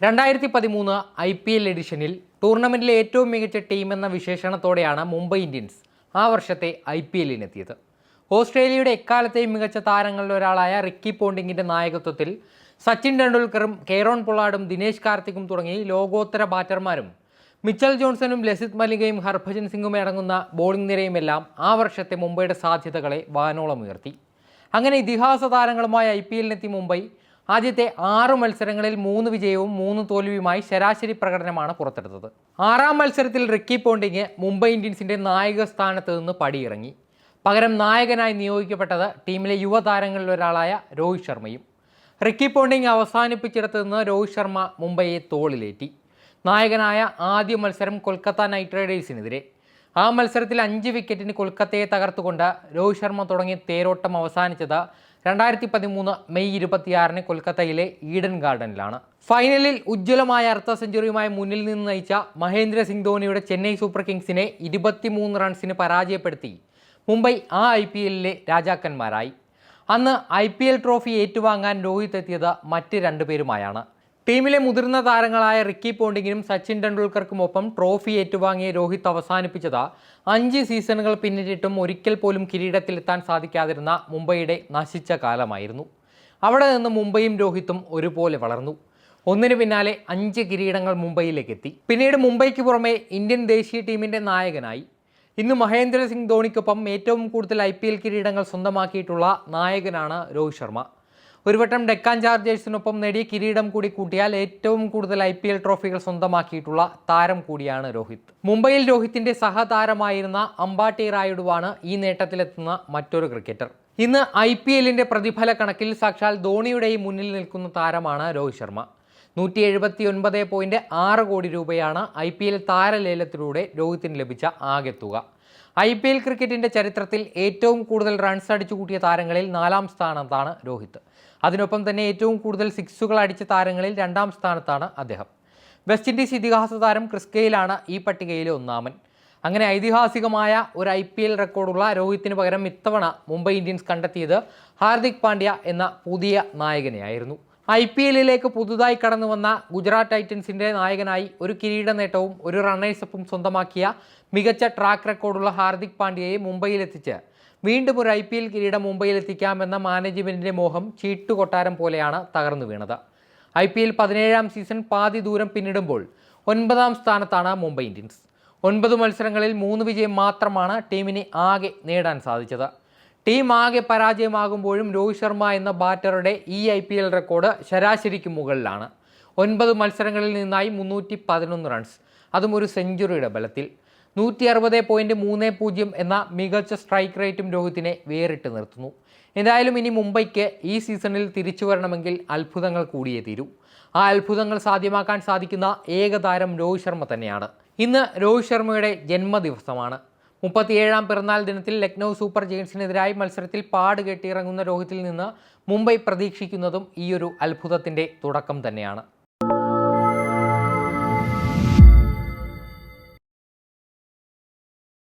രണ്ടായിരത്തി പതിമൂന്ന് I P L എഡിഷനിൽ ടൂർണമെന്റിലെ ഏറ്റവും മികച്ച ടീം എന്ന വിശേഷണത്തോടെയാണ് മുംബൈ ഇന്ത്യൻസ് ആ വർഷത്തെ ഐ പി എല്ലിനെത്തിയത്. ഓസ്ട്രേലിയയുടെ എക്കാലത്തെയും മികച്ച താരങ്ങളിൽ ഒരാളായ റിക്കി പോണ്ടിങ്ങിന്റെ നായകത്വത്തിൽ സച്ചിൻ ടെണ്ടുൽക്കറും കെയ്റോൺ പൊള്ളാടും ദിനേശ് കാർത്തിക്കും തുടങ്ങി ലോകോത്തര ബാറ്റർമാരും മിച്ചൽ ജോൺസണും ലസിത് മലികയും ഹർഭജൻ സിംഗും അടങ്ങുന്ന ബോളിംഗ് നിരയുമെല്ലാം ആ വർഷത്തെ മുംബൈയുടെ സാധ്യതകളെ വാനോളം ഉയർത്തി. അങ്ങനെ ഇതിഹാസ താരങ്ങളുമായി ഐ പി എല്ലിനെത്തി മുംബൈ ആദ്യത്തെ ആറ് മത്സരങ്ങളിൽ മൂന്ന് വിജയവും മൂന്ന് തോൽവിയുമായി ശരാശരി പ്രകടനമാണ് പുറത്തെടുത്തത്. ആറാം മത്സരത്തിൽ റിക്കി പോണ്ടിങ് മുംബൈ ഇന്ത്യൻസിന്റെ നായക സ്ഥാനത്ത് നിന്ന് പടിയിറങ്ങി. പകരം നായകനായി നിയോഗിക്കപ്പെട്ടത് ടീമിലെ യുവതാരങ്ങളിൽ ഒരാളായ രോഹിത് ശർമ്മയും. റിക്കി പോണ്ടിങ് അവസാനിപ്പിച്ചിടത്ത് നിന്ന് രോഹിത് ശർമ്മ മുംബൈയെ തോളിലേറ്റി. നായകനായ ആദ്യ മത്സരം കൊൽക്കത്ത നൈറ്റ് റൈഡേഴ്സിനെതിരെ. ആ മത്സരത്തിൽ അഞ്ച് വിക്കറ്റിന് കൊൽക്കത്തയെ തകർത്തുകൊണ്ട് രോഹിത് ശർമ്മ തുടങ്ങിയ തേരോട്ടം അവസാനിച്ചത് രണ്ടായിരത്തി പതിമൂന്ന് മെയ് ഇരുപത്തിയാറിന് കൊൽക്കത്തയിലെ ഈഡൻ ഗാർഡനിലാണ്. ഫൈനലിൽ ഉജ്ജ്വലമായ അർദ്ധ സെഞ്ചുറിയുമായി മുന്നിൽ നിന്ന് നയിച്ച മഹേന്ദ്ര സിംഗ് ധോണിയുടെ ചെന്നൈ സൂപ്പർ കിങ്സിനെ ഇരുപത്തിമൂന്ന് റൺസിന് പരാജയപ്പെടുത്തി. മുംബൈ ആ ഐ പി എല്ലിലെ രാജാക്കന്മാരായി. അന്ന് ഐ പി എൽ ട്രോഫി ഏറ്റുവാങ്ങാൻ രോഹിത് എത്തിയത് മറ്റ് രണ്ടുപേരുമായാണ് ടീമിലെ മുതിർന്ന താരങ്ങളായ റിക്കി പോണ്ടിങ്ങിനും സച്ചിൻ ടെണ്ടുൽക്കർക്കുമൊപ്പം ട്രോഫി ഏറ്റുവാങ്ങിയ രോഹിത് അവസാനിപ്പിച്ചത് അഞ്ച് സീസണുകൾ പിന്നിട്ടിട്ടും ഒരിക്കൽ പോലും കിരീടത്തിലെത്താൻ സാധിക്കാതിരുന്ന മുംബൈയുടെ നശിച്ച കാലമായിരുന്നു. അവിടെ നിന്ന് മുംബൈയും രോഹിത്തും ഒരുപോലെ വളർന്നു. ഒന്നിനു പിന്നാലെ അഞ്ച് കിരീടങ്ങൾ മുംബൈയിലേക്ക് എത്തി പിന്നീട് മുംബൈക്ക് പുറമെ ഇന്ത്യൻ ദേശീയ ടീമിന്റെ നായകനായി. ഇന്ന് മഹേന്ദ്ര സിംഗ് ധോണിക്കൊപ്പം ഏറ്റവും കൂടുതൽ ഐ കിരീടങ്ങൾ സ്വന്തമാക്കിയിട്ടുള്ള നായകനാണ് രോഹിത് ശർമ്മ. ഒരു വട്ടം ഡെക്കാൻ ചാർജേഴ്സിനൊപ്പം നേടിയ കിരീടം കൂടി കൂട്ടിയാൽ ഏറ്റവും കൂടുതൽ ഐ പി എൽ ട്രോഫികൾ സ്വന്തമാക്കിയിട്ടുള്ള താരം കൂടിയാണ് രോഹിത്. മുംബൈയിൽ രോഹിത്തിന്റെ സഹതാരമായിരുന്ന അംബാട്ടി റായുഡുവാണ് ഈ നേട്ടത്തിലെത്തുന്ന മറ്റൊരു ക്രിക്കറ്റർ. ഇന്ന് ഐ പി എല്ലിന്റെ പ്രതിഫല കണക്കിൽ സാക്ഷാൽ ധോണിയുടെയും മുന്നിൽ നിൽക്കുന്ന താരമാണ് രോഹിത് ശർമ്മ. നൂറ്റി എഴുപത്തി ഒൻപത് പോയിന്റ് ആറ് കോടി രൂപയാണ് ഐ പി എൽ താരലേലത്തിലൂടെ രോഹിത്തിന് ലഭിച്ച ആകെ തുക ഐ പി എൽ ക്രിക്കറ്റിന്റെ ചരിത്രത്തിൽ ഏറ്റവും കൂടുതൽ റൺസ് അടിച്ചു കൂട്ടിയ താരങ്ങളിൽ നാലാം സ്ഥാനത്താണ് രോഹിത്. അതിനൊപ്പം തന്നെ ഏറ്റവും കൂടുതൽ സിക്സുകൾ അടിച്ച താരങ്ങളിൽ രണ്ടാം സ്ഥാനത്താണ് അദ്ദേഹം. വെസ്റ്റ് ഇൻഡീസ് ഇതിഹാസ താരം ക്രിസ്കയിലാണ് ഈ പട്ടികയിലെ ഒന്നാമൻ. അങ്ങനെ ഐതിഹാസികമായ ഒരു ഐ പി എൽ റെക്കോർഡുള്ള രോഹിത്തിന് പകരം ഇത്തവണ മുംബൈ ഇന്ത്യൻസ് കണ്ടെത്തിയത് ഹാർദിക് പാണ്ഡ്യ എന്ന പുതിയ നായകനെയായിരുന്നു. ഐ പി എല്ലിലേക്ക് പുതുതായി കടന്നു വന്ന ഗുജറാത്ത് ടൈറ്റൻസിന്റെ നായകനായി ഒരു കിരീട നേട്ടവും ഒരു റണ്ണേഴ്സപ്പും സ്വന്തമാക്കിയ മികച്ച ട്രാക്ക് റെക്കോർഡുള്ള ഹാർദിക് പാണ്ഡ്യയെ മുംബൈയിലെത്തിച്ച്. വീണ്ടും ഒരു ഐ പി എൽ കിരീടം മുംബൈയിലെത്തിക്കാമെന്ന മാനേജ്മെന്റിന്റെ മോഹം ചീട്ടുകൊട്ടാരം പോലെയാണ് തകർന്നു വീണത്. ഐ പി എൽ പതിനേഴാം സീസൺ പാതി ദൂരം പിന്നിടുമ്പോൾ ഒൻപതാം സ്ഥാനത്താണ് മുംബൈ ഇന്ത്യൻസ്. ഒൻപത് മത്സരങ്ങളിൽ മൂന്ന് വിജയം മാത്രമാണ് ടീമിനെ ആകെ നേടാൻ സാധിച്ചത്. ടീം ആകെ പരാജയമാകുമ്പോഴും രോഹിത് ശർമ്മ എന്ന ബാറ്ററുടെ ഈ ഐ പി എൽ റെക്കോർഡ് ശരാശരിക്ക് മുകളിലാണ്. ഒൻപത് മത്സരങ്ങളിൽ നിന്നായി മുന്നൂറ്റി പതിനൊന്ന് റൺസ് അതും ഒരു സെഞ്ചുറിയുടെ ബലത്തിൽ. നൂറ്റി അറുപത് പോയിന്റ് മൂന്ന് പൂജ്യം എന്ന മികച്ച സ്ട്രൈക്ക് റേറ്റും രോഹിത്തിനെ വേറിട്ട് നിർത്തുന്നു. എന്തായാലും ഇനി മുംബൈക്ക് ഈ സീസണിൽ തിരിച്ചു വരണമെങ്കിൽ അത്ഭുതങ്ങൾ കൂടിയേ തീരൂ. ആ അത്ഭുതങ്ങൾ സാധ്യമാക്കാൻ സാധിക്കുന്ന ഏക താരം രോഹിത് ശർമ്മ തന്നെയാണ്. ഇന്ന് രോഹിത് ശർമ്മയുടെ ജന്മദിവസമാണ്. മുപ്പത്തിയേഴാം പിറന്നാൾ ദിനത്തിൽ ലക്നൗ സൂപ്പർ ജെയിൻസിനെതിരായി മത്സരത്തിൽ പാട് കെട്ടിയിറങ്ങുന്ന രോഹിത്തിൽ നിന്ന് മുംബൈ പ്രതീക്ഷിക്കുന്നതും ഈയൊരു അത്ഭുതത്തിന്റെ തുടക്കം തന്നെയാണ്.